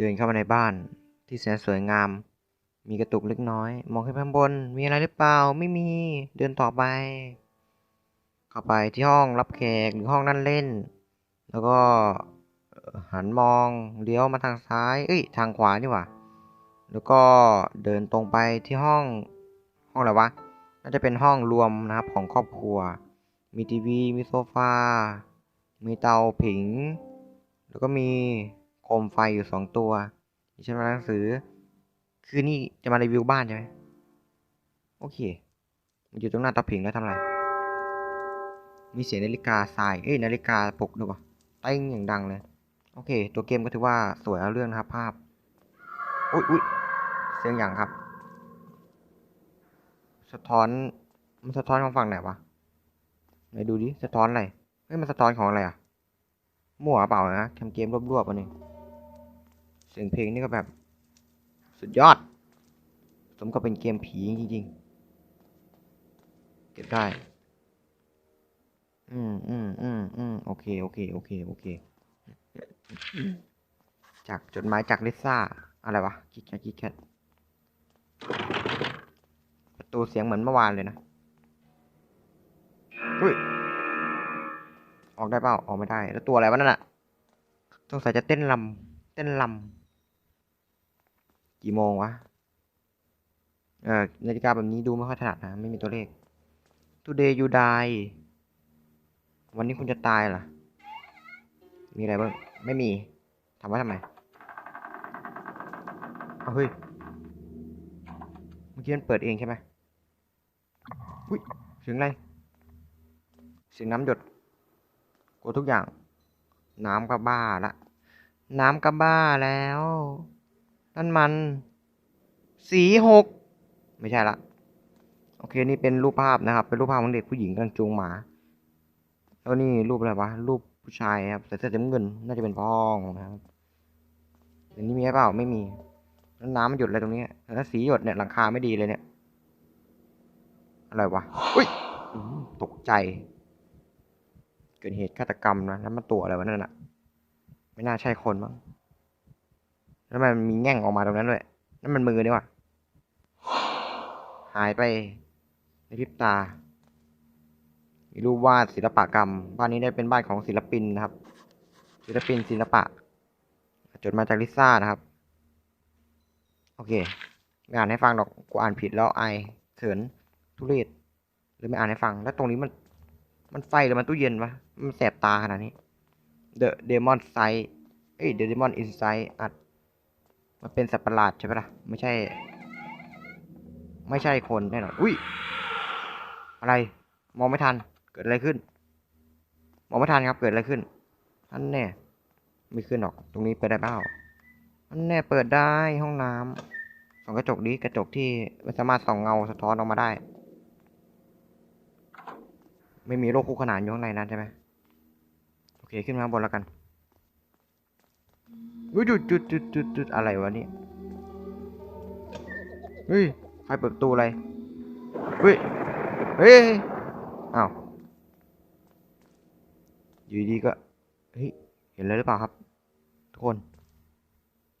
เดินเข้ามาในบ้านที่แสนสวยงาม มีกระตุกเล็กน้อย มองขึ้นไปข้างบน มีอะไรหรือเปล่า ไม่มี เดินต่อไป เข้าไปที่ห้องรับแขกหรือห้องนั่งเล่น แล้วก็หันมอง เลี้ยวมาทางซ้าย เอ้ย ทางขวานี่หว่า แล้วก็เดินตรงไปที่ห้อง ห้องอะไรวะ น่าจะเป็นห้องรวมนะครับของครอบครัว มีทีวี มีโซฟา มีเตาผิง แล้วก็มี มไฟอยู่สองตัวมีชั้นวาหนังสือ คือนี่จะมารีวิวบ้านใช่ไหมโอเค มันอยู่ตรงหน้าตาผิงแล้วทำอะไร มีเสียงนาฬิกาทรายเอ้ยนาฬิกาปลุกด้วยวะเต้งอย่างดังเลย โอเค ตัวเกมก็ถือว่าสวยเอาเรื่องนะครับภาพ อุ้ยอุ้ยเสียงอย่างครับ สะท้อน มันสะท้อนของฝั่งไหนวะ ไหนดูดิ สะท้อนอะไร เฮ้ย มันสะท้อนของอะไรอะ มั่วเปล่านะทำเกมรวบๆอันนี้ เสียงเพลงนี่ก็แบบ สุดยอด สมกับเป็นเกมผีจริงๆ เก็บได้ อืมอืมอืมอืมโอเค โอเค โอเค โอเค จากจดหมายจากลิซ่า อะไรวะคิดแคทคิดแคทประตูเสียงเหมือนเมื่อวานเลยนะอุ้ยออกได้เปล่าออกไม่ได้ แล้วตัวอะไรวะนั่นอะสงสัยจะเต้นลำเต้นลำ กี่โมงวะ เออนาฬิกาแบบนี้ดูไม่ค่อยถนัดนะ ไม่มีตัวเลข today you die วันนี้คุณจะตายเหรอ มีอะไรบ้าง ไม่มีถามว่าทำไมเอาเฮ้ย เมื่อกี้มันเปิดเองใช่ไหมอุ้ยเสียงอะไร เสียงน้ำหยดกลัวทุกอย่าง น้ำก็บ้าละ น้ำก็บ้าแล้ว นั่นมันสีหกไม่ใช่ละ โอเค นี่เป็นรูปภาพนะครับ เป็นรูปภาพของเด็กผู้หญิงกำลังจูงหมา แล้วนี่รูปอะไรวะ รูปผู้ชายครับ ใส่เสื้อสีน้ำเงิน น่าจะเป็นพ่อของนะครับอันนี้มีหรือเปล่า ไม่มีแล้วน้ำมันหยดอะไรตรงนี้แล้วสีหยดเนี่ยหลังคาไม่ดีเลยเนี่ย อะไรวะ อุ้ย ตกใจ เกิดเหตุฆาตกรรมนะ แล้วมันตัวอะไรวะนั่นน่ะไม่น่าใช่คนมั้ง แล้วมันมีแง่งออกมาตรงนั้นด้วยนั่นมันมือนี่ว่ะหายไปในพริบตา มีรูปวาดศิลปกรรม บ้านนี้ได้เป็นบ้านของศิลปินนะครับ ศิลปินศิลปะ จดมาจากลิซ่านะครับ โอเคไม่อ่านให้ฟังดอก กูอ่านผิดแล้วไอเขินทุเรศเลยไม่อ่านให้ฟัง แล้วตรงนี้มัน มันไฟหรือมันตู้เย็นวะ มันแสบตาขนาดนี้ The Demon Side เอ้ย The Demon Inside อัด มันเป็นสัตว์ประหลาดใช่ปะล่ะไม่ใช่ ไม่ใช่คนแน่นอนอุ้ยอะไร มองไม่ทันเกิดอะไรขึ้น มองไม่ทันครับเกิดอะไรขึ้นอันแน่ไม่ขึ้นหรอก ตรงนี้เปิดได้เปล่าอันแน่เปิดได้ห้องน้ำส่องกระจกดีกระจกที่ไม่สามารถส่องเงาสะท้อนออกมาได้ ไม่มีโรคคู่ขนานอยู่ข้างในนั้นใช่ไหมโอเคขึ้นมาบนแล้วกัน อุ้ยจุดจุดจุดจุดจุดอะไรวะเนี่ยเฮ้ยใครเปิดประตูอะไรเฮ้ยเฮ้ยอ้าวอยู่ดีก็เฮ้ยเห็นอะไรหรือเปล่าครับ ทุกคน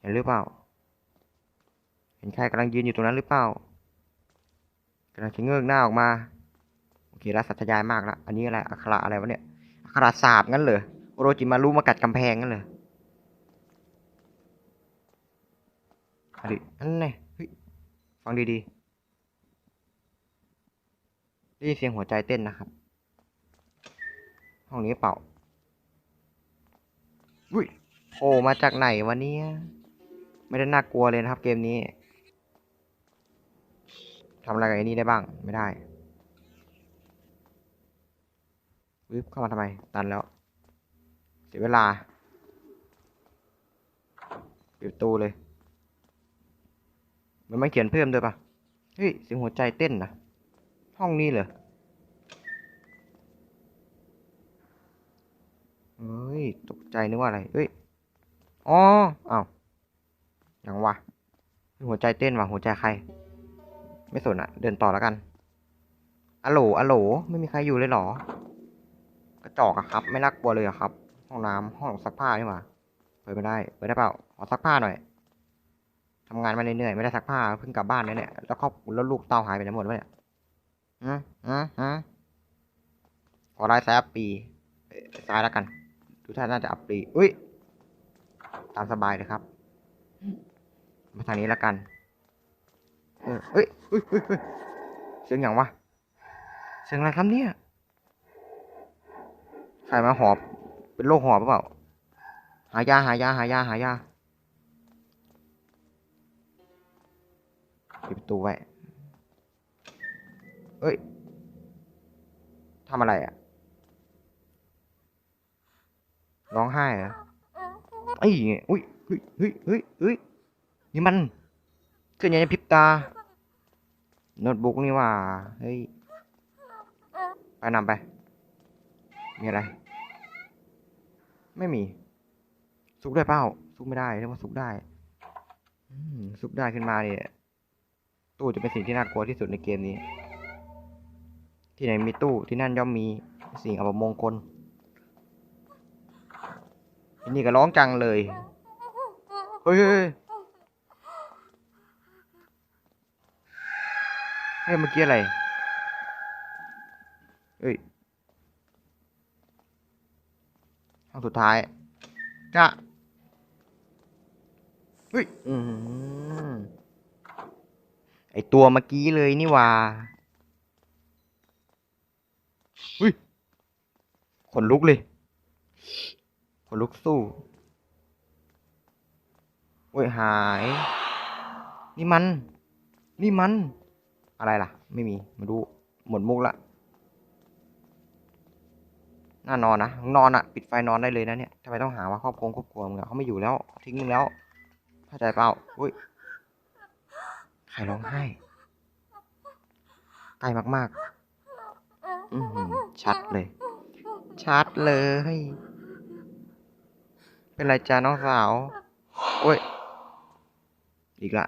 เห็นหรือเปล่า เห็นใครกำลังยืนอยู่ตรงนั้นหรือเปล่ากำลังชะเง้อหน้าออกมาโอเคแล้วสัตยายมากละอันนี้อะไรอักขระอะไรวะเนี่ยอักขระสาบงั้นเหรอโอโรจิมารุมากัดกำแพงงั้นเหรอ อันนี้อันนเฮ้ฟังดีๆได้ยินเสียงหัวใจเต้นนะครับ ห้องนี้เปล่าอุ้ยโผล่มาจากไหนวะเนี่ยไม่ได้น่ากลัวเลยนะครับเกมนี้ทำอะไรกับไอ้นี่ได้บ้าง ไม่ได้วิบเข้ามาทำไม ตันแล้ว เสียเวลาปิดประตูเลย มันไม่เขียนเพิ่มด้วยปะเฮ้ยเสียงหัวใจเต้นนะห้องนี้เหรอเฮ้ยตกใจนึกว่าอะไรเฮ้ยอ๋ออ้าวยังวะหัวใจเต้นว่ะหัวใจใคร ไม่สนอะเดินต่อแล้วกันอะโหลอะโหลไม่มีใครอยู่เลยเหรอ กระจอกอะครับ ไม่น่ากลัวเลยอะครับ ห้องน้ำห้องซักผ้านี่หว่าเปิดไม่ได้เปิดได้เปล่าขอซักผ้าหน่อย ทำงานมาเหนื่อยๆไม่ได้ซักผ้าเพิ่งกลับบ้านเลยเนี่ยแล้วครอบแล้วลูกเต้าหายไปไหนหมดวะเนี่ยอืมอืมอืมขอไล่สายอัปปีเอ้ยซ้ายแล้วกัน ดูท่าน่าจะอัปปีอุ้ยตามสบายเลยครับ มาทางนี้แล้วกันเออเอ้ยเฮ้ยเฮ้ยเฮ้ยเสียงอย่างวะเสียงอะไรครับเนี่ยใครมาหอบเป็นโรคหอบหรือเปล่า หายาหายาหายาหายา ปิดประตูไว้ เอ้ยทำอะไรอะ ร้องไห้เหรอไอ้อุ้ยเฮ้ยเฮ้ยเฮ้ยเฮ้ยนี่มันเคลื่อนย้ายพริบตาโน้ตบุ๊กนี่ว่าเฮ้ยไปนำไป มีอะไร ไม่มี ซุกได้เปล่าซุกไม่ได้เรียกว่าซุกได้อืมซุกได้ขึ้นมาเนี่ย ตู้จะเป็นสิ่งที่น่ากลัวที่สุดในเกมนี้ ที่ไหนมีตู้ที่นั่นย่อมมีสิ่งอัปมงคลอันนี้ก็ร้องจังเลยเฮ้ยเฮ้ยเฮ้ยเมื่อกี้อะไรเฮ้ยห้องสุดท้ายจะเฮ้ยอืม ไอตัวเมื่อกี้เลยนี่หว่าเฮ้ยขนลุกเลยขนลุกสู้โอ้ยหาย นี่มัน นี่มัน อะไรล่ะ ไม่มีมาดูหมดมุกละน่านอนนะมึงนอนอะปิดไฟนอนได้เลยนะเนี่ยทำไมต้องหาว่าครอบครัวครอบครัวมึงอะเขาไม่อยู่แล้ว ทิ้งมึงแล้วเข้าใจเปล่าอุ้ย ใครร้องไห้ใกล้มาก ๆ อืชัดเลย ชัดเลย เป็นไรจ้าน้องสาว โอ้ย อีกละ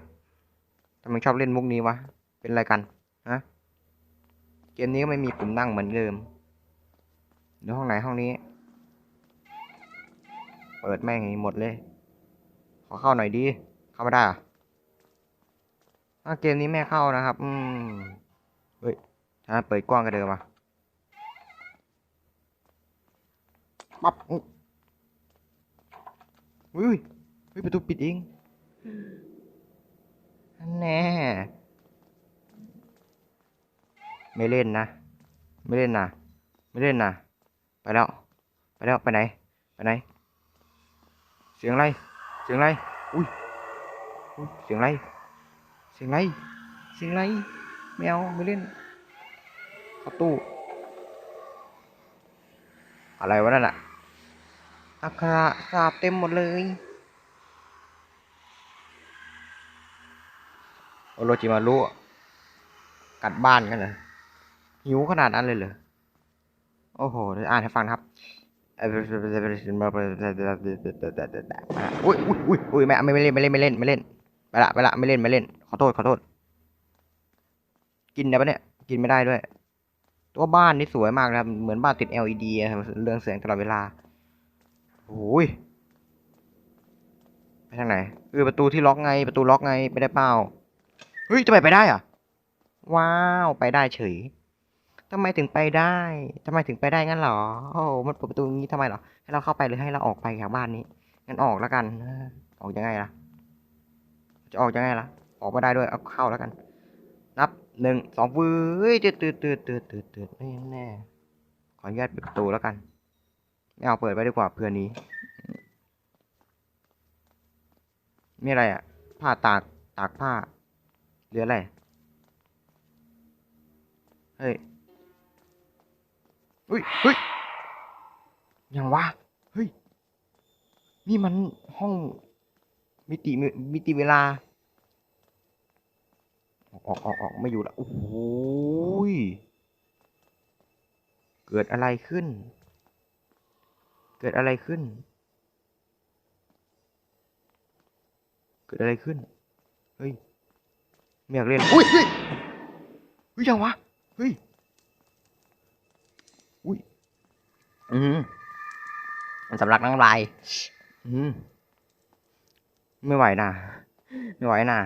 ทำไมชอบเล่นมุกนี้วะ เป็นไรกัน ฮะ เกมนี้ก็ไม่มีปุ่มนั่งเหมือนเดิมเดี๋ยวห้องไหนห้องนี้ เปิดแม่งหมดเลย ขอเข้าหน่อยดี เข้าไม่ได้อะ อะเกมนี้แม่เข้านะครับ อืมเฮ้ยถ้าเปิดกว้างกว่าเดิมอะปั๊บอุ๊ยอุ้ยเฮ้ยประตูปิดเองอันแน่ ไม่เล่นนะ ไม่เล่นนะ ไม่เล่นนะ ไปแล้ว ไปแล้ว ไปไหน ไปไหน เสียงอะไร เสียงอะไร อุ้ยอุ้ยเสียงอะไร เสียงไร เสียงไร แมวไม่เล่นเข้าตู้ อะไรวะนั่นอะอักขระสาบเต็มหมดเลยโอโรจิมารุกัดบ้านกันเหรอหิวขนาดนั้นเลยเหรอ โอ้โห อ่านให้ฟังครับอุ้ยอุ้ยอุ้ยอุ้ยไม่ไม่เล่นไม่เล่นไม่เล่นไม่เล่น ไปละไปละไม่เล่นไม่เล่น ขอโทษขอโทษ กินได้ปะเนี่ย กินไม่ได้ด้วย ตัวบ้านนี่สวยมากนะครับ เหมือนบ้านติด LED เรืองแสงตลอดเวลาโอ้ยไปทางไหนเออประตูที่ล็อกไงประตูล็อกไงไปได้เปล่าเฮ้ยทำไมไปได้อะว้าวไปได้เฉยทำไมถึงไปได้ทำไมถึงไปได้งั้นเหรอโอ้โหมันเปิดประตูงี้ทำไมเหรอให้เราเข้าไปหรือให้เราออกไปจากบ้านนี้งั้นออกแล้วกันออกยังไงล่ะ จะออกยังไงล่ะ ออกไม่ได้ด้วย เอาเข้าแล้วกัน นับหนึ่งสองวื้ยตืดตืดตืดตืดตืดตืดไม่แน่ ขออนุญาตปิดประตูแล้วกัน ไม่เอาเปิดไว้ดีกว่าเพื่อนนี้ มีอะไรอะ ผ้าตากตากผ้าหรืออะไร เฮ้ยเฮ้ยเฮ้ยยังวะ เฮ้ย นี่มันห้อง มิติมิมิติเวลาออกออกออกออกไม่อยู่ละโอ้โหยเกิดอะไรขึ้น เกิดอะไรขึ้น เกิดอะไรขึ้น เฮ้ยไม่อยากเล่นอุ้ยเฮ้ยเฮ้ยยังวะเฮ้ยอุ้ยอืมมันสำลักน้ำลายอืม ไม่ไหวนะไม่ไหวน่ะ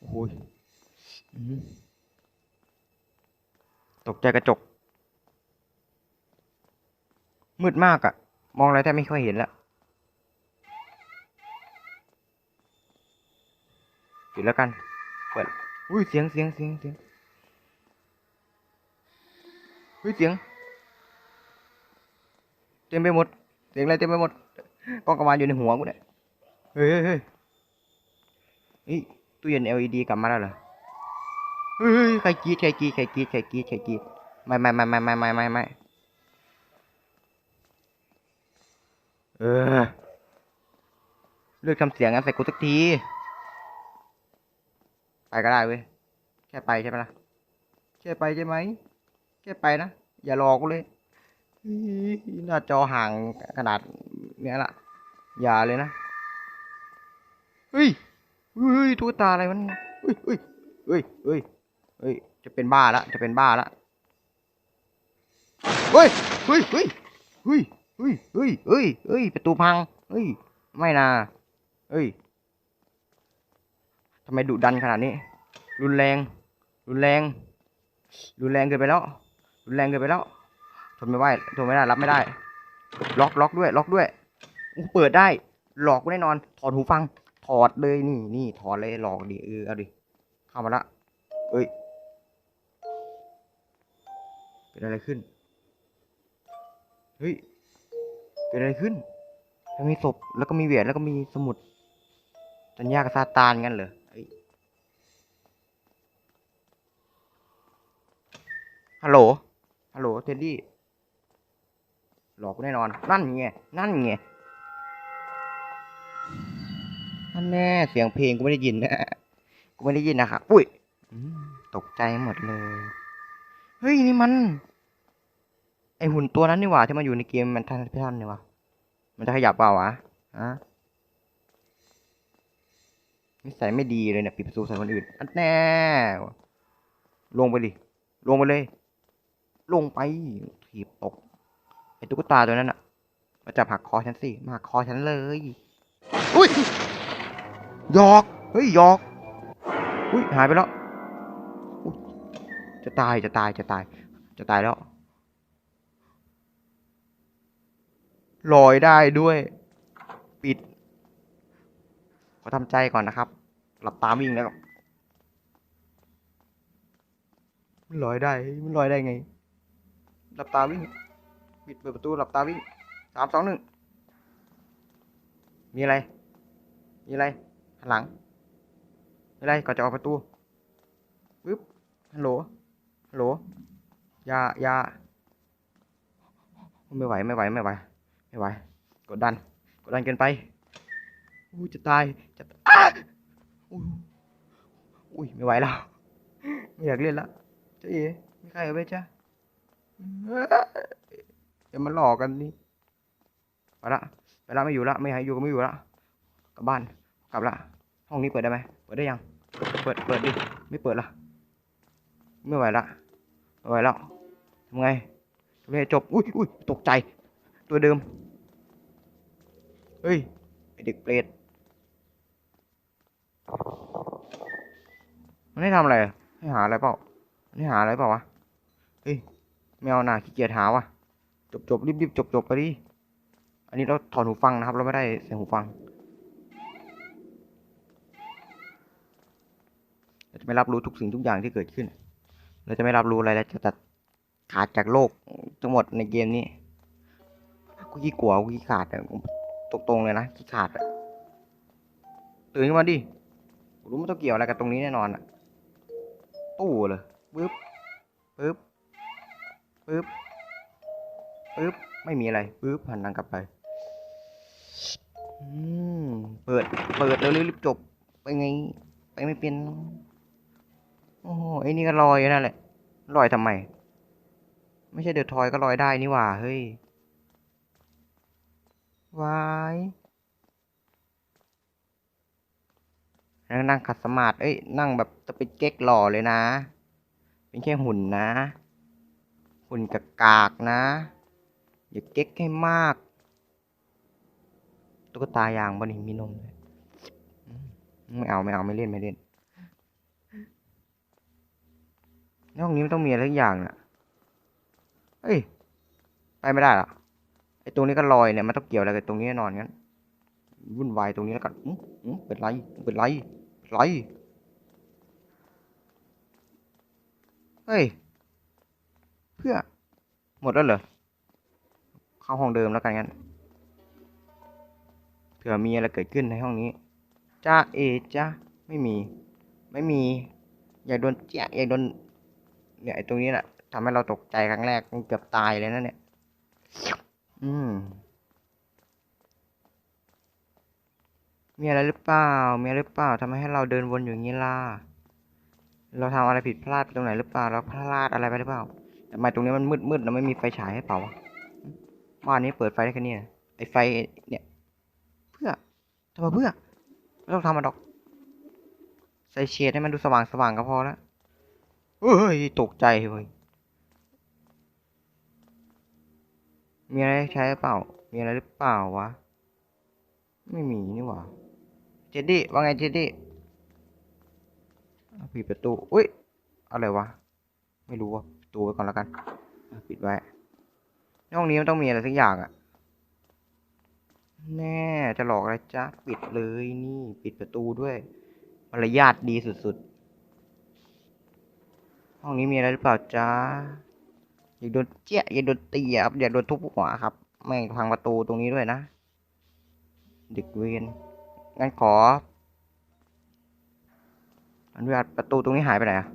โอ้ยตกใจกระจก มืดมากอะมองอะไรแทบไม่ค่อยเห็นแล้วปิดแล้วกัน เปิด อุ้ยเสียงเสียงเสียงเสียงอุ้ยเสียงเต็มไปหมด เสียงอะไรเต็มไปหมดกล้องกระวานอยู่ในหัวกูเนี่ยเฮ้ยเฮ้ยเฮ้ยเฮ้ยตู้เย็น LED กลับมาแล้วเหรอเฮ้ยเฮ้ยใครกรีดใครกรีดใครกรีดใครกรีดใครกรีดไม่ไม่ไม่ไม่ไม่ไม่ไม่ไม่เออเลือกทำเสียงงั้นใส่กูสักที ไปก็ได้เว้ย แค่ไปใช่ไหมล่ะ แค่ไปใช่ไหม แค่ไปนะ อย่าหลอกกูเลยอี๋ หน้าจอห่างขนาดเนี้ยละอย่าเลยนะเฮ้ยเฮ้ยตุ๊กตาอะไรมันเฮ้ยเฮ้ยเฮ้ยเฮ้ยเฮ้ยจะเป็นบ้าละจะเป็นบ้าละเฮ้ยเฮ้ยเฮ้ยเฮ้ยเฮ้ยเฮ้ยเฮ้ยเฮ้ยประตูพังเฮ้ยไม่นะเฮ้ยทำไมดุดันขนาดนี้ รุนแรง รุนแรง รุนแรงเกินไปแล้ว รุนแรงเกินไปแล้ว ทนไม่ไหวทนไม่ได้รับไม่ได้ ล็อกล็อกด้วย ล็อกด้วยเปิดได้ หลอกกูแน่นอน ถอดหูฟัง ถอดเลยนี่นี่ถอดเลยหลอกดิเออเอาดิเข้ามาละเอ้ยเกิดอะไรขึ้นเฮ้ยเกิดอะไรขึ้นยังมีศพแล้วก็มีเหรียญแล้วก็มีสมุดสัญญากับซาตานงั้นเหรอฮัลโหล ฮัลโหล เท็ดดี้ หลอกกูแน่นอน นั่นไง นั่นไง นั่นแน่ เสียงเพลงกูไม่ได้ยินนะ กูไม่ได้ยินนะครับอุ้ยตกใจหมดเลย เฮ้ยนี่มัน ไอหุ่นตัวนั้นนี่หว่าที่มาอยู่ในเกมมันทันพิทันนี่หว่ามันจะขยับเปล่าวะฮะนิสัยไม่ดีเลยเนี่ยปิดประตูใส่คนอื่นอันแน่ ลงไปดิ ลงไปเลย ลงไปถีบตก ไอตุ๊กตาตัวนั้นอะมาจับหักคอฉันสิ มาหักคอฉันเลย อุ้ยหยอก เฮ้ยหยอก อุ้ยหายไปแล้วอุ๊ยจะตาย จะตาย จะตาย จะตายแล้ว ลอยได้ด้วย ปิด ขอทำใจก่อนนะครับ หลับตาวิ่งแล้วก็มันลอยได้ มันลอยได้ไง หลับตาวิ่ง ปิดเปิดประตูหลับตาวิ่งสามสองหนึ่งมีอะไร มีอะไรหันหลังมีอะไรก่อนจะออกประตูปึ๊บฮัลโหลฮัลโหลยายาไม่ไหวไม่ไหวไม่ไหวไม่ไหวกดดันกดดันเกินไปอู้จะตายจะอ้าอุ้ยอุ้ยไม่ไหวแล้วไม่อยากเล่นละเจ๊เอ๋มีใครเอาไปจ้ะเอ้ยอย่ามาหลอกกันนี่ไปละไปละไม่อยู่ละไม่ให้อยู่ก็ไม่อยู่ละกลับบ้านกลับละ ห้องนี้เปิดได้ไหมเปิดได้ยัง เปิดเปิดดิไม่เปิดละไม่ไหวละไม่ไหวแล้วทำไงทำไงจบอุ้ยอุ้ยตกใจ ตัวเดิมเฮ้ยเด็กเปรตมันให้ทำอะไรให้หาอะไรเปล่านให้หาอะไรเปล่าวะเฮ้ยไม่เอาหนาขี้เกียจหาวะ จบจบรีบรีบจบจบไปดิ อันนี้เราถอดหูฟังนะครับ เราไม่ได้ใส่หูฟังเราจะไม่รับรู้ทุกสิ่งทุกอย่างที่เกิดขึ้น เราจะไม่รับรู้อะไรแล้วจะตัดขาดจากโลกทั้งหมดในเกมนี้กูขี้กลัวกูขี้ขาดอะตรงตรงๆเลยนะขี้ขาดอะตื่นขึ้นมาดิกูรู้มันต้องเกี่ยวอะไรกับตรงนี้แน่นอนอะตู้เลยปึ๊บปึ๊บปึ๊บ ปึ๊บไม่มีอะไรปึ๊บหันหลังกลับไปอืมเปิด เปิดแล้วรีบจบ ไปไง ไปไม่เป็น โอ้โหไอ้นี่ก็ลอยอยู่นั่นแหละ ลอยทำไม ไม่ใช่เดือดทอยก็ลอยได้นี่หว่า เฮ้ย วายนั่งขัดสมาธิเอ้ย นั่งแบบจะเป็นเก๊กหล่อเลยนะ เป็นแค่หุ่นนะ หุ่นกากากๆนะ อย่าเก๊กให้มาก ตุ๊กตายางบนหินมีนมเลยไม่เอาไม่เอาไม่เล่นไม่เล่นห้องนี้มันต้องมีอะไรสักอย่างน่ะเฮ้ย ไปไม่ได้หรอไอ้ตรงนี้ก็ลอยเนี่ยมันต้องเกี่ยวอะไรกับตรงนี้แน่นอนงั้นวุ่นวายตรงนี้แล้วกันอื้ออื้อเป็นไรเป็นไรเป็นไรเฮ้ย เพื่อ หมดแล้วเหรอ เข้าห้องเดิมแล้วกันงั้นเผื่อมีอะไรเกิดขึ้นในห้องนี้จ้าเอจ้าไม่มี ไม่มี อยากโดนเจ๊ะอยากโดนเนี่ยไอ้ตรงนี้แหละทำให้เราตกใจครั้งแรกเกือบตายเลยนะเนี่ย อืม มีอะไรหรือเปล่า มีอะไรหรือเปล่าทำให้เราเดินวนอยู่างนี้ล่ะ เราทำอะไรผิดพลาดไปตรงไหนหรือเปล่า เราพลาดอะไรไปหรือเปล่าทำไมตรงนี้มันมืดมืดๆแล้วไม่มีไฟฉายให้เปล่า วะบ้านนี้เปิดไฟได้แค่นี้เหรอไอไฟเนี่ย เพื่อทำไมเพื่อไม่ต้องทำมันดอก ใส่เฉดให้มันดูสว่างสว่างก็พอแล้วเฮ้ยตกใจเว้ยมีอะไรใช้หรือเปล่า มีอะไรหรือเปล่าวะ ไม่มีนี่หว่า เจดดี้ว่าไงเจดดี้ปิดประตู อุ้ย อะไรวะ ไม่รู้ว่าประตูไว้ก่อนแล้วกัน ปิดไว้ ห้องนี้มันต้องมีอะไรสักอย่างอะแน่จะหลอกอะไรจ๊ะปิดเลยนี่ปิดประตูด้วยมารยาทดีสุดๆ ห้องนี้มีอะไรหรือเปล่าจ๊ะอย่าโดนเจี๊ยะอย่าโดนตีอะครับอยาโดนทุบหัวครับแม่งพังประตูตรงนี้ด้วยนะเด็กเวนงั้นขออนุญาตประตูตรงนี้หายไปไหนอะ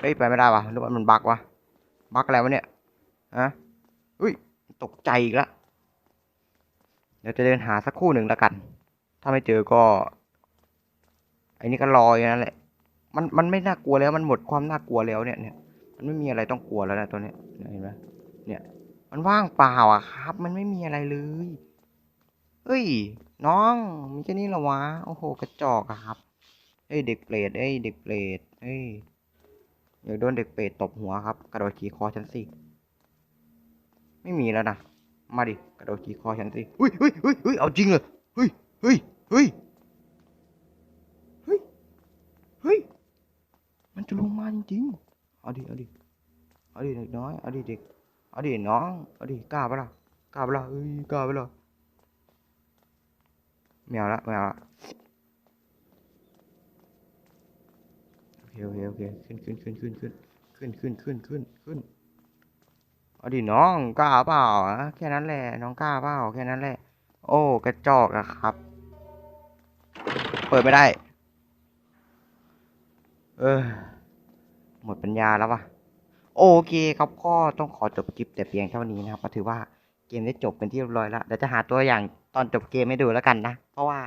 เฮ้ยไปไม่ได้วะหรือว่ามันบักวะ บักอะไรวะเนี่ยฮะอุ้ย ตกใจอีกละเดี๋ยวจะเดินหาสักคู่หนึ่งแล้วกัน ถ้าไม่เจอก็ไอ้นี่ก็รออยู่นั่นแหละ มัน มันไม่น่ากลัวแล้ว มันหมดความน่ากลัวแล้วเนี่ยเนี่ย มันไม่มีอะไรต้องกลัวแล้วนะตัวเนี้ย เห็นไหมเนี่ย มันว่างเปล่าอะครับ มันไม่มีอะไรเลย เฮ้ย น้อง มีแค่นี้เหรอวะ โอ้โห กระจอกอะครับเฮ้ย เด็กเปรตเฮ้ย เด็กเปรตเฮ้ย อยากโดนเด็กเปรตตบหัวครับ กระโดดขี่คอฉันสิไม่มีแล้วนะมาดิกระโดดขี่คอฉันสิเฮ้ยเฮ้ยเฮ้ยเฮ้ยเอาจริงเลยเฮ้ยเฮ้ยเฮ้ยเฮ้ยเฮ้ยมันจะลงมาจริงๆเอาดิเอาดิเอาดิเด็กน้อยเอาดิเด็กเอาดิน้องเอาดิกล้าปะล่ะกล้าปะล่ะเอ้ยกล้าปะล่ะไม่เอาละไม่เอาละโอเคโอเคโอเคขึ้นขึ้นขึ้นขึ้นขึ้นขึ้นขึ้นขึ้นขึ้นขึ้นเอาดิน้องกล้าเปล่าอะแค่นั้นแหละน้องกล้าเปล่าแค่นั้นแหละ โอ้กระจอกอะครับ เปิดไม่ได้ เออหมดปัญญาแล้ววะโอเคครับก็ต้องขอจบคลิปแต่เพียงเท่านี้นะครับก็ถือว่าเกมได้จบเป็นที่เรียบร้อยแล้วเดี๋ยวจะหาตัวอย่างตอนจบเกมให้ดูแล้วกันนะ เพราะว่า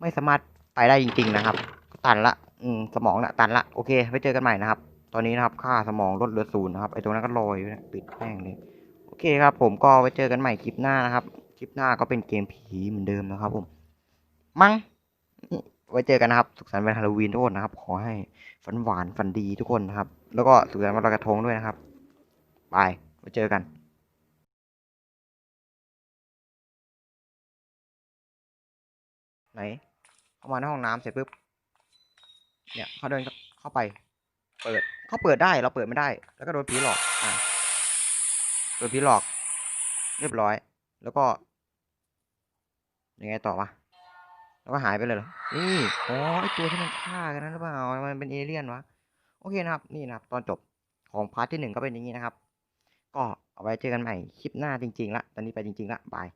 ไม่สามารถไปได้จริง ๆ นะครับตันละ อืมสมองน่ะตันละโอเคไว้เจอกันใหม่นะครับ ตอนนี้นะครับค่าสมองลดเหลือศูนย์นะครับไอ้ตรงนั้นก็ลอยอยู่นะปิดแม่งเลยโอเคครับ ผมก็ไว้เจอกันใหม่คลิปหน้านะครับ คลิปหน้าก็เป็นเกมผีเหมือนเดิมนะครับ ผม มั้งไว้เจอกันนะครับ สุขสันต์วันฮาโลวีนทุกคนนะครับ ขอให้ฝันหวานฝันดีทุกคนนะครับ แล้วก็สุขสันต์วันลอยกระทงด้วยนะครับบายไว้เจอกันไหนเข้ามาในห้องน้ำเสร็จปุ๊บ เนี่ยเขาเดินเข้าไป เปิดเขาเปิดได้เราเปิดไม่ได้ แล้วก็โดนผีหลอกอะโดนผีหลอก เรียบร้อย แล้วก็ยังไงต่อวะแล้วก็หายไปเลยเหรอนี่อ๋อไอตัวที่มันฆ่ากันนั้นหรือเปล่ามันเป็นเอเลี่ยนวะโอเคนะครับ นี่นะครับ ตอนจบของพาร์ทที่หนึ่งก็เป็นอย่างนี้นะครับ ก็เอาไว้เจอกันใหม่คลิปหน้าจริงๆละตอนนี้ไปจริงๆละบาย